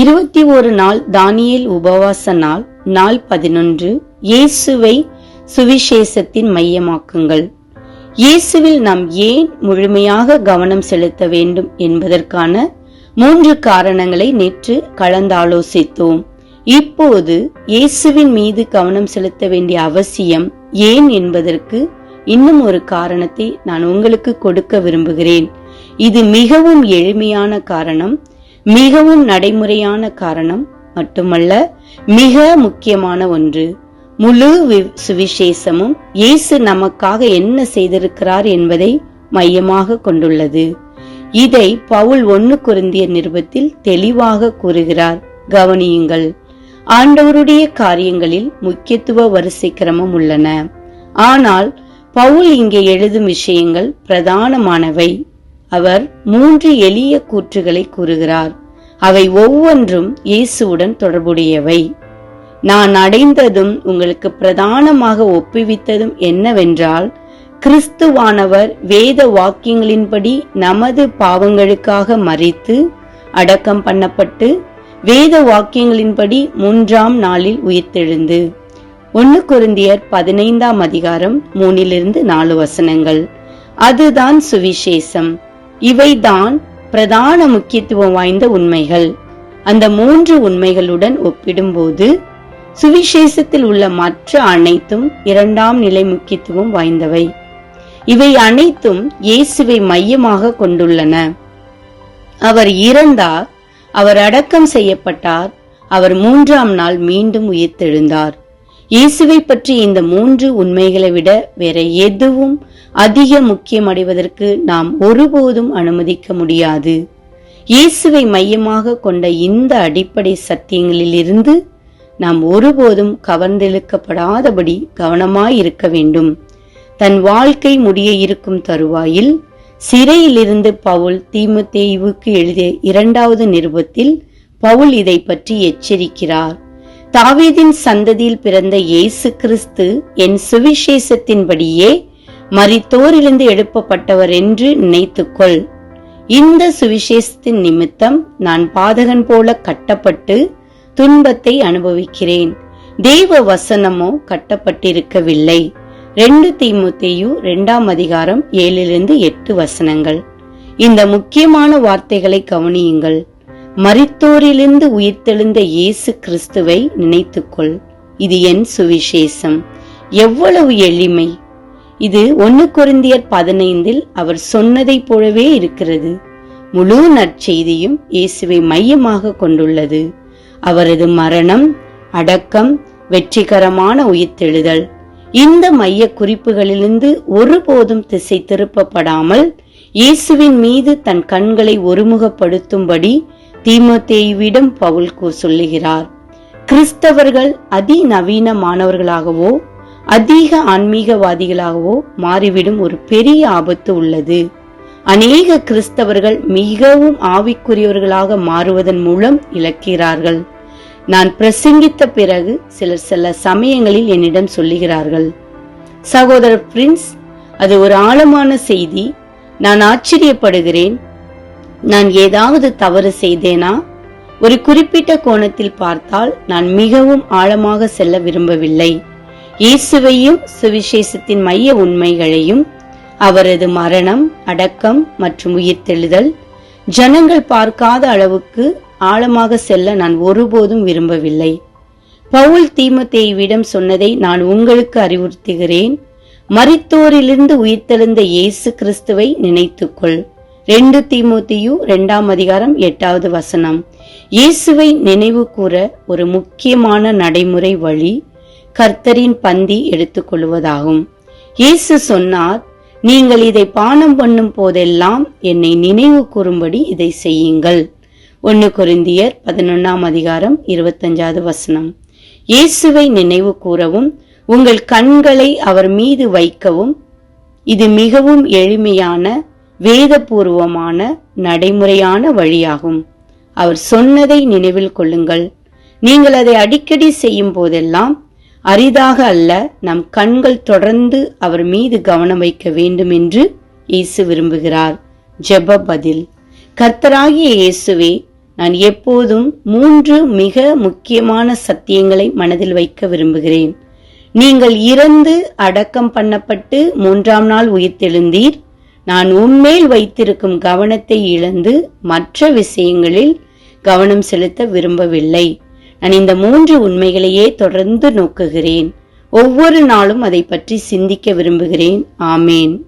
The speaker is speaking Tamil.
இருபத்தி ஒரு நாள் தானியல் உபவாச நாள் நாள் பதினொன்று. இயேசுவை சுவிசேஷத்தின் மையமாக்குங்கள். இயேசுவில் நாம் ஏன் முழுமையாக கவனம் செலுத்த வேண்டும் என்பதற்கான மூன்று காரணங்களை நேற்று கலந்தாலோசித்தோம். இப்போது இயேசுவின் மீது கவனம் செலுத்த வேண்டிய அவசியம் ஏன் என்பதற்கு இன்னும் ஒரு காரணத்தை நான் உங்களுக்கு கொடுக்க விரும்புகிறேன். இது மிகவும் எளிமையான காரணம். மிகவும் நடைமுறையான காரணம் மட்டுமல்ல மிக முக்கியமான ஒன்று முழு வி- சுவிசேஷமும் இயேசு நமக்காக என்ன செய்திருக்கிறார் என்பதை மையமாக கொண்டுள்ளது. இதை பவுல் ஒன்னு குருந்திய நிருபத்தில் தெளிவாக கூறுகிறார். கவனியுங்கள் ஆண்டவருடைய காரியங்களில் முக்கியத்துவ வரிசை கிரமம் உள்ளன. ஆனால் பவுல் இங்கே எழுதும் விஷயங்கள் பிரதானமானவை. அவர் மூன்று எளிய கூற்றுகளை கூறுகிறார். அவை ஒவ்வொன்றும் இயேசுவுடன் தொடர்புடையவை. நான் அடைந்ததும் உங்களுக்கு பிரதானமாக ஒப்புவித்ததும் என்னவென்றால் கிறிஸ்துவானவர் வேத வாக்கியங்களின்படி நமது பாவங்களுக்காக மறித்து அடக்கம் பண்ணப்பட்டு வேத வாக்கியங்களின்படி மூன்றாம் நாளில் உயிர்த்தெழுந்து. ஒன்னு குருந்தியர் பதினைந்தாம் அதிகாரம் மூணிலிருந்து நாலு வசனங்கள். அதுதான் சுவிசேஷம். இவைதான் பிரதான முக்கியத்துவம் வாய்ந்த உண்மைகள். அந்த மூன்று உண்மைகளுடன் ஒப்பிடும்போது சுவிசேஷத்தில் உள்ள மற்ற அனைத்தும் இரண்டாம் நிலை முக்கியத்துவம் வாய்ந்தவை. இவை அனைத்தும் இயேசுவை மையமாக கொண்டுள்ளன. அவர் இறந்தார் அவர் அடக்கம் செய்யப்பட்டார் அவர் மூன்றாம் நாள் மீண்டும் உயிர்த்தெழுந்தார். இயேசுவை பற்றி இந்த மூன்று உண்மைகளை விட வேற எதுவும் அதிக முக்கியமடைவதற்கு நாம் ஒருபோதும் அனுமதிக்க முடியாது. இயேசுவை மையமாக கொண்ட இந்த அடிப்படை சத்தியங்களிலிருந்து நாம் ஒருபோதும் கவர்ந்தெழுக்கப்படாதபடி கவனமாயிருக்க வேண்டும். தன் வாழ்க்கை முடிய இருக்கும் தருவாயில் சிறையிலிருந்து பவுல் தீமுத்தேயுவுக்கு எழுதிய இரண்டாவது நிருபத்தில் பவுல் இதை பற்றி எச்சரிக்கிறார். தாவீதின் சந்ததியில் பிறந்த இயேசு கிறிஸ்து என் சுவிசேஷத்தின்படியே மரித்தோரிலிருந்து எழுப்பப்பட்டவர் என்று நினைத்துக்கொள். இந்த சுவிசேஷத்தின் நிமித்தம் நான் பாதகன் போல கட்டப்பட்டு துன்பத்தை அனுபவிக்கிறேன். தேவ வசனமோ கட்டப்பட்டிருக்கவில்லை. ரெண்டு தீமுத்தையு இரண்டாம் அதிகாரம் ஏழிலிருந்து எட்டு வசனங்கள். இந்த முக்கியமான வார்த்தைகளை கவனியுங்கள். மரித்தோரிலிருந்து உயிர்த்தெழுந்த இயேசு கிறிஸ்துவை நினைத்துக்கொள். இது என் சுவிசேஷம். எவ்வளவு எளிமை. இது ஒன்னு குருந்தியர் பதினைந்தில் அவர் சொன்னதைப் போலவே இருக்கிறது. முழு நற்செய்தியும் இயேசுவை மையமாக கொண்டுள்ளது. அவரது மரணம் அடக்கம் வெற்றிகரமான உயிர்த்தெழுதல் இந்த மைய குறிப்புகளிலிருந்து ஒருபோதும் திசை திருப்பப்படாமல் இயேசுவின் மீது தன் கண்களை ஒருமுகப்படுத்தும்படி தீமோத்தேயுவிடம் பவுல் சொல்லுகிறார் கிறிஸ்தவர்கள் அதிநவீனமானவர்களாகவோ அதிக ஆன்மீகவாதிகளாகவோ மாறிவிடும் ஒரு பெரிய ஆபத்து உள்ளது. அநேக கிறிஸ்தவர்கள் மிகவும் ஆவிக்குரியவர்களாக மாறுவதன் மூலம் இழக்கிறார்கள். நான் பிரசங்கித்த பிறகு சிலர் சில சமயங்களில் என்னிடம் சொல்லுகிறார்கள் சகோதரர் பிரின்ஸ் அது ஒரு ஆழமான செய்தி. நான் ஆச்சரியப்படுகிறேன். நான் ஏதாவது தவறு செய்தேனா? ஒரு குறிப்பிட்ட கோணத்தில் பார்த்தால் நான் மிகவும் ஆழமாக செல்ல விரும்பவில்லை. இயேசுவையும் சுவிசேஷத்தின் மைய உண்மைகளையும் அவரது மரணம் அடக்கம் மற்றும் உயிர்த்தெழுதல் ஜனங்கள் பார்க்காத அளவுக்கு ஆழமாக செல்ல நான் ஒருபோதும் விரும்பவில்லை. பவுல் தீமத்தேயுவிடம் சொன்னதை நான் உங்களுக்கு அறிவுறுத்துகிறேன். மரித்தோரிலிருந்து உயிர்த்தெழுந்த இயேசு கிறிஸ்துவை நினைத்துக்கொள். ரெண்டு தீமோத்தேயு ரெண்டாம் அதிகாரம் எட்டாவது வசனம். இயேசுவை நினைவு கூற ஒரு முக்கியமான நடைமுறை வழி கர்த்தரின் பந்தி எடுத்துக்கொள்வதாகும் இயேசு சொன்னார் நீங்கள் இதை பானம் பண்ணும் போதெல்லாம் என்னை நினைவு கூறும்படி இதை செய்யுங்கள். ஒன்னு குருந்தியர் பதினொன்னாம் அதிகாரம் இருபத்தஞ்சாவது வசனம். இயேசுவை நினைவு கூறவும் உங்கள் கண்களை அவர் மீது வைக்கவும் இது மிகவும் எளிமையான வேதபூர்வமான நடைமுறையான வழியாகும். அவர் சொன்னதை நினைவில் கொள்ளுங்கள். நீங்கள் அதை அடிக்கடி செய்யும் போதெல்லாம் அரிதாக அல்ல நம் கண்கள் தொடர்ந்து அவர் மீது கவனம் வைக்க வேண்டும் என்று இயேசு விரும்புகிறார். ஜெப பதில். கர்த்தராகிய இயேசுவே நான் எப்போதும் மூன்று மிக முக்கியமான சத்தியங்களை மனதில் வைக்க விரும்புகிறேன். நீங்கள் இறந்து அடக்கம் பண்ணப்பட்டு மூன்றாம் நாள் உயிர்த்தெழுந்தீர். நான் உன்மேல் வைத்திருக்கும் கவனத்தை இழந்து மற்ற விஷயங்களில் கவனம் செலுத்த விரும்பவில்லை. நான் இந்த மூன்று உண்மைகளையே தொடர்ந்து நோக்குகிறேன். ஒவ்வொரு நாளும் அதை பற்றி சிந்திக்க விரும்புகிறேன். ஆமேன்.